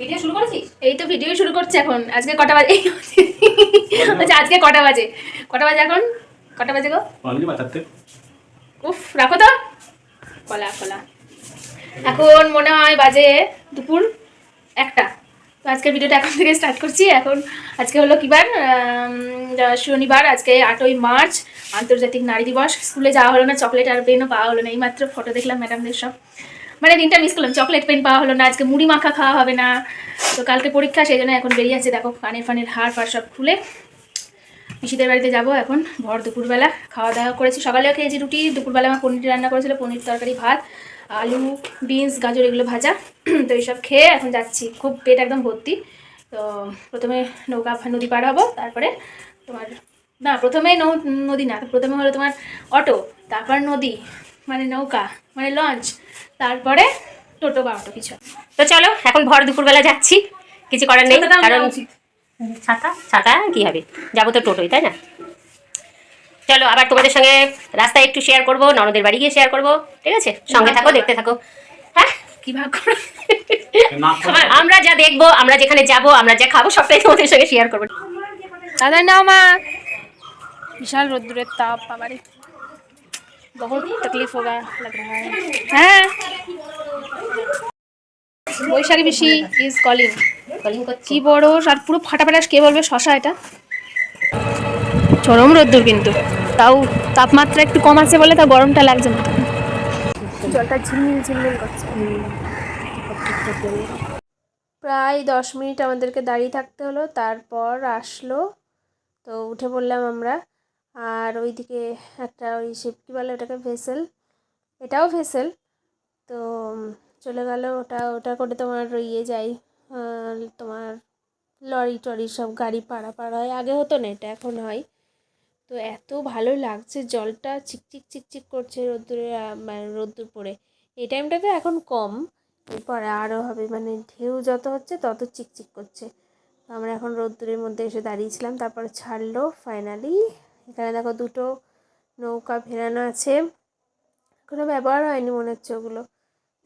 Video শুরু করেছিস? এই তো ভিডিও শুরু করছে এখন। আজকে কটা বাজে? আচ্ছা আজকে কটা বাজে? কটা বাজে এখন? কটা বাজে গো? অলরেডি বাঁচাতে? উফ রাখো তো। কলা কলা। এখন মনে হয় বাজে দুপুর একটা। তো আজকের ভিডিওটা এখন থেকে স্টার্ট করছি। এখন আজকে হলো কি বার? শনিবার আজকে আটই মার্চ আন্তর্জাতিক নারী দিবস। স্কুলে যাওয়া হলো না চকলেট আর পেনও পাওয়া হলো না। এই মাত্র ফটো দেখলাম ম্যাডামদের সব। মানে দিনটা মিস করলাম। চকলেট পেন পাওয়া হলো না, আজকে মুড়ি মাখা খাওয়া হবে না। তো কালকে পরীক্ষা, সেই জন্য এখন বেরিয়ে আছে। দেখো, কানের ফানের হাড় ফাড় সব খুলে। পিসিদের বাড়িতে যাব এখন, ভর দুপুরবেলা। খাওয়া দাওয়া করেছি। সকালেও খেয়েছি রুটি, দুপুরবেলা আমার পনির রান্না করেছিল, পনির তরকারি, ভাত, আলু, বিনস, গাজর, এগুলো ভাজা। তো এইসব খেয়ে এখন যাচ্ছি। খুব পেট একদম ভর্তি। তো প্রথমে নৌকা, নদী পার হব, তারপরে তোমার, না প্রথমেই নৌ, নদী না, প্রথমে হলো তোমার অটো, তারপর নদী মানে নৌকা মানে লঞ্চ তারপরে টোটো বা অটো কিছু। তো চলো এখন ভর দুপুরবেলা যাচ্ছি কিছু করার নেই কারণ ছাতা? ছাতা? কি হবে? যাব তো টোটোই তাই না? চলো আবার তোমাদের সঙ্গে রাস্তায় একটু শেয়ার করব ননদের বাড়ি গিয়ে শেয়ার করব ঠিক আছে? সঙ্গে থাকো দেখতে থাকো। হ্যাঁ? কি ভাগ আমরা যা দেখব আমরা যেখানে যাব আমরা যা খাব সবটাই তোমাদের সঙ্গে শেয়ার করব। দাদা নাও মা। বিশাল রোদ্দুরের তাপ বাবারে। बहुत तकलीफ होगा लग रहा है হ্যাঁ বৈশাখী বেশি ইজ কলিং কলিং করছি কি বড় আর পুরো ফাটাফাটা কে বলবে শশা এটা চরম রোদ্দুর কিন্তু তাও তাপমাত্রা একটু কম আছে বলে তাও গরমটা লাগছে না জলটা ঝিলমিল ঝিলমিল করছে প্রায় দশ মিনিট আমাদেরকে দাঁড়িয়ে থাকতে হলো তারপর আসলো তো উঠে পড়লাম আমরা আর ওইদিকে একটা ওই শিপ কী বলে ওটাকে ভেসেল এটাও ভেসেল তো চলে গেল, ওটা ওটা করে তোমার ইয়ে যাই তোমার লরি টরি সব গাড়ি পাড়াপাড় হয়। আগে হতো না এটা, এখন হয়। তো এত ভালো লাগছে, জলটা চিকচিক চিকচিক করছে রোদ্দুরে মানে রোদ্দুর পড়ে এই টাইমটাতে এখন কম, এরপরে আরও হবে মানে ঢেউ যত হচ্ছে তত চিকচিক করছে। আমরা এখন রোদ্দুরের মধ্যে এসে দাঁড়িয়েছিলাম, তারপরে ছাড়লো ফাইনালি এখানে দেখো দুটো নৌকা ফেরানো আছে। কোনো ব্যবহার হয়নি মনে হচ্ছে ওগুলো।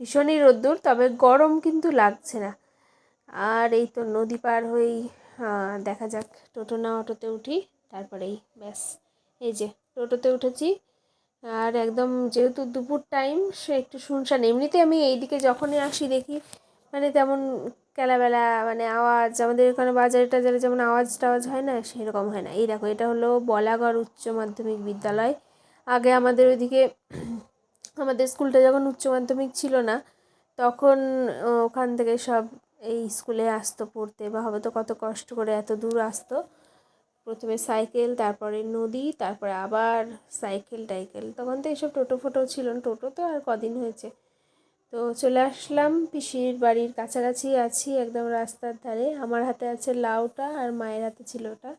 ভীষণই রোদ্দুর, তবে গরম কিন্তু লাগছে না। আর এই তো নদী পার হয়েই দেখা যাক, টোটো না অটোতে উঠি, তারপরেই ব্যাস। এই যে, টোটোতে উঠেছি। আর একদম যেহেতু দুপুর টাইম সে একটু শুনশান। এমনিতে আমি এইদিকে যখনই আসি দেখি মানে তেমন কেলাবেলা মানে আওয়াজ, আমাদের এখানে বাজারে টাজারে যেমন আওয়াজ টাওয়াজ হয় না, সেরকম হয় না। এই দেখো, এটা হলো বলাগড় উচ্চ মাধ্যমিক বিদ্যালয়। আগে আমাদের ওইদিকে, আমাদের স্কুলটা যখন উচ্চ মাধ্যমিক ছিল না, তখন ওখান থেকে সব এই স্কুলে আসতো পড়তে, বা হবে তো কত কষ্ট করে এত দূর আসতো। প্রথমে সাইকেল, তারপরে নদী, তারপরে আবার সাইকেল টাইকেল তখন তো এইসব টোটো ফোটো ছিল না। টোটো তো আর কদিন হয়েছে। তো চলে আসলাম, পিসির বাড়ির কাছাকাছি আছি একদম রাস্তার ধারে। আমার হাতে আছে লাউটা আর মায়ের হাতে ছিল ওটা।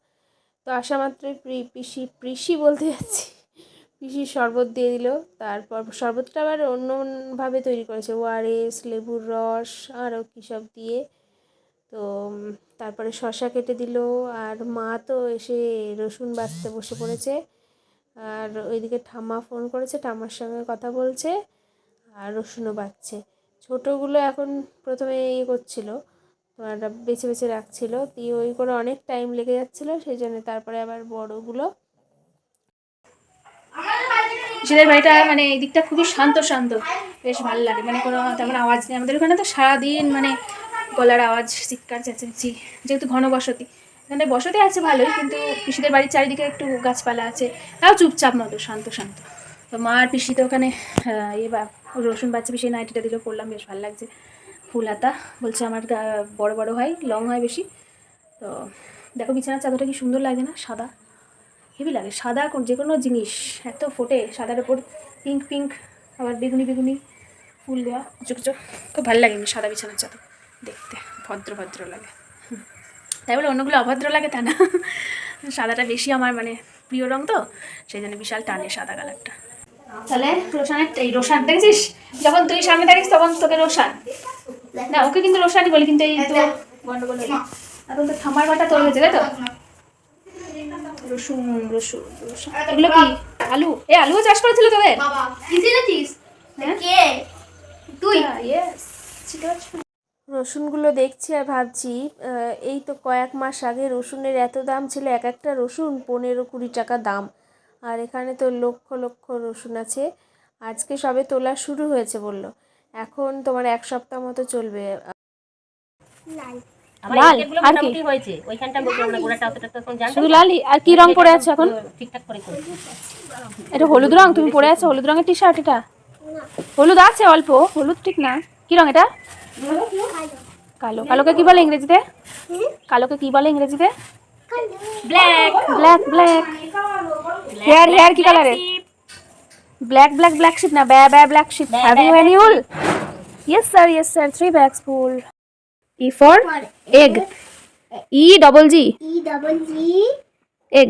তো আসা মাত্রই পিসি পিসি বলতে যাচ্ছি। পিসি শরবত দিয়ে দিল, তারপর শরবতটা আবার অন্যভাবে তৈরি করেছে। ওআরএস লেবুর রস, আরও কী সব দিয়ে। তো তারপরে শশা কেটে দিল, আর মা তো এসে রসুন বাছতে বসে পড়েছে। আর ওইদিকে ঠাম্মা ফোন করেছে, ঠাম্মার সঙ্গে কথা বলছে। আর রসুনও বাচ্ছে ছোটোগুলো এখন প্রথমে ইয়ে করছিল, তোমার বেছে বেছে রাখছিল, দিয়ে ওই করে অনেক টাইম লেগে যাচ্ছিল সেই জন্য তারপরে আবার বড়গুলো পিসিদের বাড়িটা মানে এই দিকটা খুবই শান্ত শান্ত, বেশ ভালো লাগে। মানে কোনো তেমন আওয়াজ নেই। আমাদের ওখানে তো সারাদিন মানে গলার আওয়াজ, চিৎকার, চেঁচামেচি, যেহেতু ঘন বসতি। এখানে বসতি আছে ভালোই, কিন্তু পিসিদের বাড়ির চারিদিকে একটু গাছপালা আছে। তাও চুপচাপ মতো, শান্ত শান্ত। তো মা আর পিসি তো ওখানে বা রসুন বাচ্চা পিসি নাইটিটা দিল পড়লাম বেশ ভালো লাগছে। ফুল হাতা, বলছে আমার বড় বড় হয়, লং হয় বেশি। তো দেখো বিছানার চাদরটা কি সুন্দর লাগে না, সাদা। হেভি লাগে, সাদা যে কোনো জিনিস, এত ফোটে, সাদার ওপর পিঙ্ক পিঙ্ক আবার বেগুনি বেগুনি ফুল দেওয়া, কুচো কুচো, খুব ভালো লাগে সাদা বিছানার চাদর। দেখতে ভদ্র ভদ্র লাগে। তাই বলে অন্যগুলো অভদ্র লাগে তা না। সাদাটা বেশি আমার মানে প্রিয় রং তো, সেই জন্য বিশাল টানে সাদা কালারটা। তাহলে রোশানের এই রোশান দেখেছিস? যখন তুই সামনে থাকিস তখন তোকে রোশান। না ওকে কিন্তু রোশানই বলি কিন্তু এই তো গন্ডগোল হলো। এখন তো থামার ঘাটা তোর হয়েছে তাই তো? রসুন রসুন রসুন। এগুলো কি? আলু? এ আলুও চাষ করেছিল তোদের? হ্যাঁ? কে? তুই? রসুনগুলো দেখছি আর ভাবছি আহ, এই তো কয়েক মাস আগে রসুনের এত দাম ছিল এক একটা রসুন পনেরো কুড়ি টাকা দাম। আর এখানে তো লক্ষ লক্ষ রসুন আছে। আজকে সবে তোলা শুরু হয়েছে বলল। এখন তোমার এক সপ্তাহ মতো চলবে। লাল, আর কি? হয়েছে। ওইখানটা শুধু। লালই আর কি রং পরে আছো এখন? ঠিকঠাক করে এটা হলুদ রং? তুমি পরে আছো? হলুদ রঙের টি শার্ট এটা? হলুদ আছে অল্প। হলুদ ঠিক না। কি রং এটা? কালো। কালোকে কি বলে ইংরেজিতে? কালোকে কি বলে ইংরেজিতে? Black black black hair hair কি কালারের ব্ল্যাক ব্ল্যাক ব্ল্যাক শিপ না baa baa black sheep have you any wool yes sir yes sir three bags full E for egg E double G E double G. Egg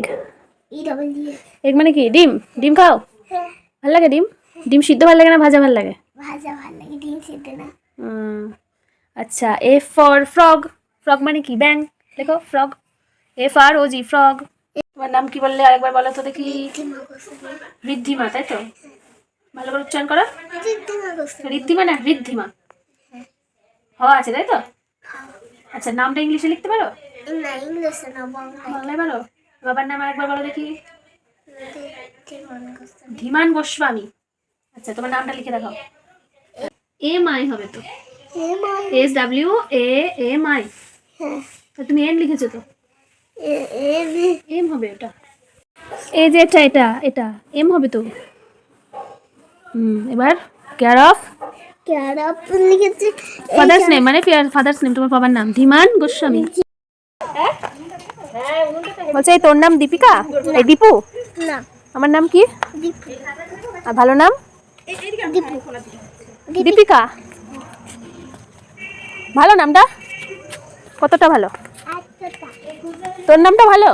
E double G. Egg মানে কি? ডিম? ডিম খাও? হ্যাঁ। ভালো লাগে ডিম? ডিম সিদ্ধ ভালো লাগে না ভাজা ভালো লাগে? ভাজা ভালো লাগে ডিম সিদ্ধ না। আচ্ছা এ ফর ফ্রগ ফ্রগ মানে কি? ব্যাং দেখো frog F R O G frog তোমার নাম কি বললে আরেকবার বলো তো দেখি? ঋদ্ধিমা তাই তো? ভালো করে উচ্চারণ করো। ঋদ্ধিমা না ঋদ্ধিমা। হ আছে তাই তো? আচ্ছা নামটা ইংলিশে লিখতে পারো? না ইংলিশে না বাংলায় পারো? বাবার নাম আরেকবার বলো দেখি। ধীমান গোস্বামী। আচ্ছা তোমার নামটা লিখে দেখাও। এম আই হবে তো? S W A M I. হ্যাঁ। তুমি এন লিখেছো তো? এম হবে এটা এই যে এটা এটা এটা এম হবে তো। হুম এবার কেয়ার অফ ক্যারা লিখেছি। ফাদার্স নেম মানে ফাদার্স নেম তোমার বাবার নাম? ধীমান গোস্বামী। বলছে তোর নাম দীপিকা? এই দীপু? না। আমার নাম কি? আর ভালো নাম? দীপিকা। ভালো নামটা? কতটা ভালো? তোর নামটা ভালো?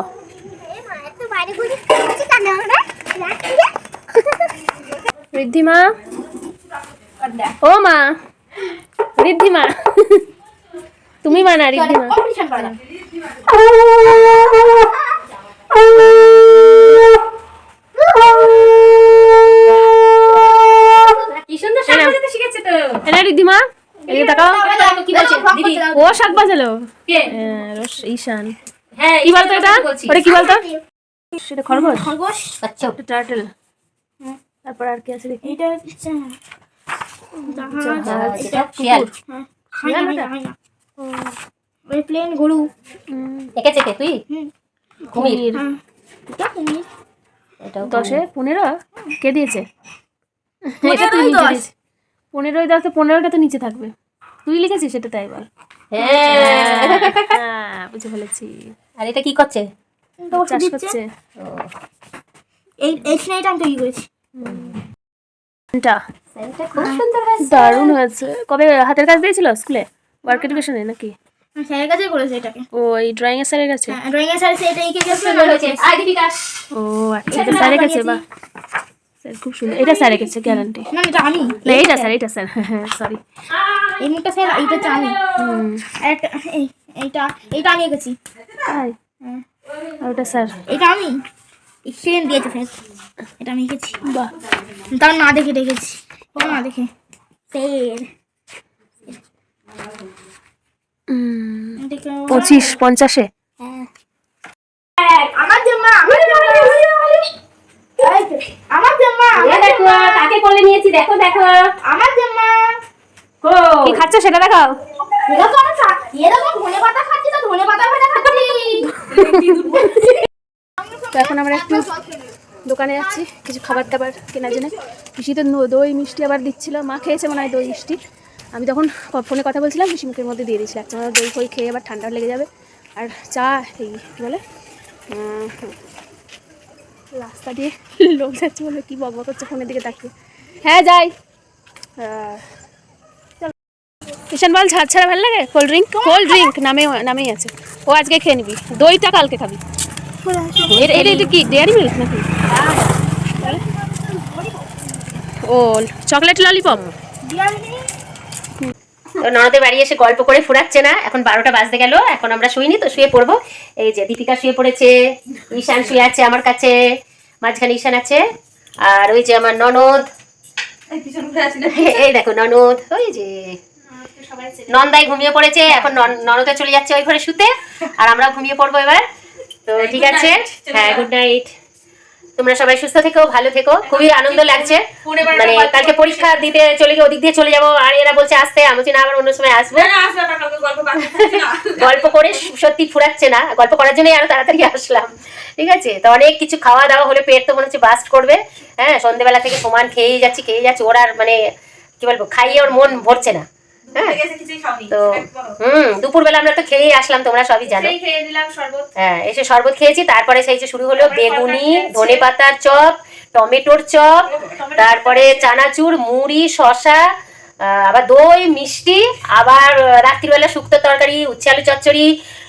ঋদ্ধিমা? ও মা। ঋদ্ধিমা। তুমি মা না ঋদ্ধিমা? এনা ঋদ্ধিমা। এদিকে তাকাও। ও শাক বাজালো। হ্যাঁ, ঈশান। হ্যাঁ কি বলতো এটা? ওটা কি বলতো? সেটা খরগোশ? খরগোশ। আচ্ছা টার্টল তারপর আর কি আছে দেখি? এটা হচ্ছে এটা শিয়াল। শিয়াল ওটা? ওই প্লেন গরু। হুম, এঁকেছে তুই? কুমির। কুমির। এটা কুমির। এটাও দশে পনেরো কে দিয়েছে? এটা তুই দিয়েছিস পনেরোই দাও তো পনেরোটা তো নিচে থাকবে। তুই লিখেছিস সেটা তাই বল হ্যাঁ। হ্যাঁ বুঝে ফেলেছি। আর এটা কি করছে? চাষ করছে। এই এই স্নেহটা আমি তৈরি করেছি। এটা এটা খুব সুন্দর হয়েছে। দারুণ হয়েছে। কবে হাতের কাজ দিয়েছিল স্কুলে? ওয়ার্ক এডুকেশনে নাকি? স্যারের কাছেই করেছে এটাকে। ও এই ড্রয়িং এর স্যারের কাছে? ড্রয়িং এর স্যার সেটা এঁকে গেছে সুন্দর আই দীপিকা ও আচ্ছা এটা স্যারের কাছে বা স্যার খুব সুন্দর। এটা স্যারের কাছে গ্যারান্টি না এটা আমি। না স্যার এইটা স্যার। হ্যাঁ সরি এই মুখটা স্যার এইটা আমি। আর একটা এই এইটা এইটা আমি এঁকেছি। হ্যাঁ। আর ওটা স্যার? এটা আমি। সেকেন্ড দিয়েছে স্যার এটা আমি এঁকেছি। বাহ। তাও না দেখে রেখেছি এটা না দেখে। পঁচিশ পঞ্চাশে? হ্যাঁ। আমার জন্য আমার জন্য দেখো কাকে কোলে নিয়েছি? দেখো দেখো। আমার জন্য কো কি খাচ্ছ সেটা দেখাও। খাচ্ছি তো এখন আমরা একটু দোকানে যাচ্ছি, কিছু খাবার দাবার কেনার জন্য। পিসি তো দই মিষ্টি আবার দিচ্ছিল, মা খেয়েছে মনে হয় দই মিষ্টি। আমি তখন ফোনে কথা বলছিলাম পিসি মুখের মধ্যে দিয়ে দিয়েছিল। একটা দই ফই খেয়ে আবার ঠান্ডা লেগে যাবে। আর চা, এই বলে রাস্তা দিয়ে লোক যাচ্ছে বলে কী বকবক করছে ফোনের দিকে তাকিয়ে। হ্যাঁ যাই। ঈশান বল ঝাড় ছাড়া ভালো লাগে? কোল্ড ড্রিঙ্ক কোল্ড ড্রিঙ্ক নামে নামেই আছে। ও আজকে খেয়ে নিবি। দইটা কালকে খাবি। এটা এটা এটা কি ডেয়ারি মিল্ক নাকি? ও চকলেট ললিপপ তো ননদের বাড়ি এসে গল্প করে ফুরাচ্ছে না। এখন বারোটা বাজতে গেল। এখন আমরা শুইনি তো শুয়ে পড়ব। এই যে দীপিকা শুয়ে পড়েছে ঈশান শুয়ে আছে আমার কাছে মাঝখানে ঈশান আছে। আর ওই যে আমার ননদ। এই দেখো ননদ ওই যে। নন্দাই ঘুমিয়ে পড়েছে এখন নন- ননদা চলে যাচ্ছে ওই ঘরে শুতে আর আমরাও ঘুমিয়ে পড়ব এবার। তো ঠিক আছে? হ্যাঁ গুড নাইট তোমরা সবাই সুস্থ থেকো ভালো থেকো খুবই আনন্দ লাগছে। মানে কালকে পরীক্ষা দিতে চলে গিয়ে ওদিক দিয়ে চলে যাব আর এরা বলছে আসতে আমি না আবার অন্য সময় আসব। গল্প করে সত্যি ফুরাচ্ছে না গল্প করার জন্যই আরও তাড়াতাড়ি আসলাম। ঠিক আছে? তো অনেক কিছু খাওয়া দাওয়া হলে পেট তো মনে হচ্ছে বাস্ট করবে। হ্যাঁ সন্ধ্যেবেলা থেকে সমান খেয়েই যাচ্ছি খেয়েই যাচ্ছি ওর আর মানে কি বলব খাইয়ে ওর মন ভরছে না। হ্যাঁ তো হুম দুপুরবেলা আমরা তো খেয়েই আসলাম তোমরা সবই জানো। হ্যাঁ এসে শরবত খেয়েছি তারপরে সেই যে শুরু হলো বেগুনি ধনে পাতার চপ টমেটোর চপ তারপরে চানাচুর মুড়ি শশা আবার দই মিষ্টি আবার রাত্রিবেলা শুক্তো তরকারি উচ্ছে আলু চচ্চড়ি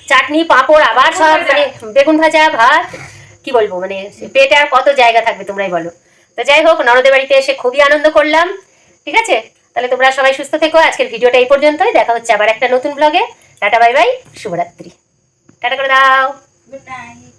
চাটনি পাঁপড় আবার সব মানে বেগুন ভাজা ভাত কি বলব মানে পেটে আর কত জায়গা থাকবে তোমরাই বলো। তো যাই হোক ননদের বাড়িতে এসে খুবই আনন্দ করলাম ঠিক আছে? তাহলে তোমরা সবাই সুস্থ থেকো। আজকের ভিডিওটা এই পর্যন্তই। দেখা হচ্ছে আবার একটা নতুন ব্লগে টাটা বাই বাই শুভরাত্রি। টাটা করে দাও। Good night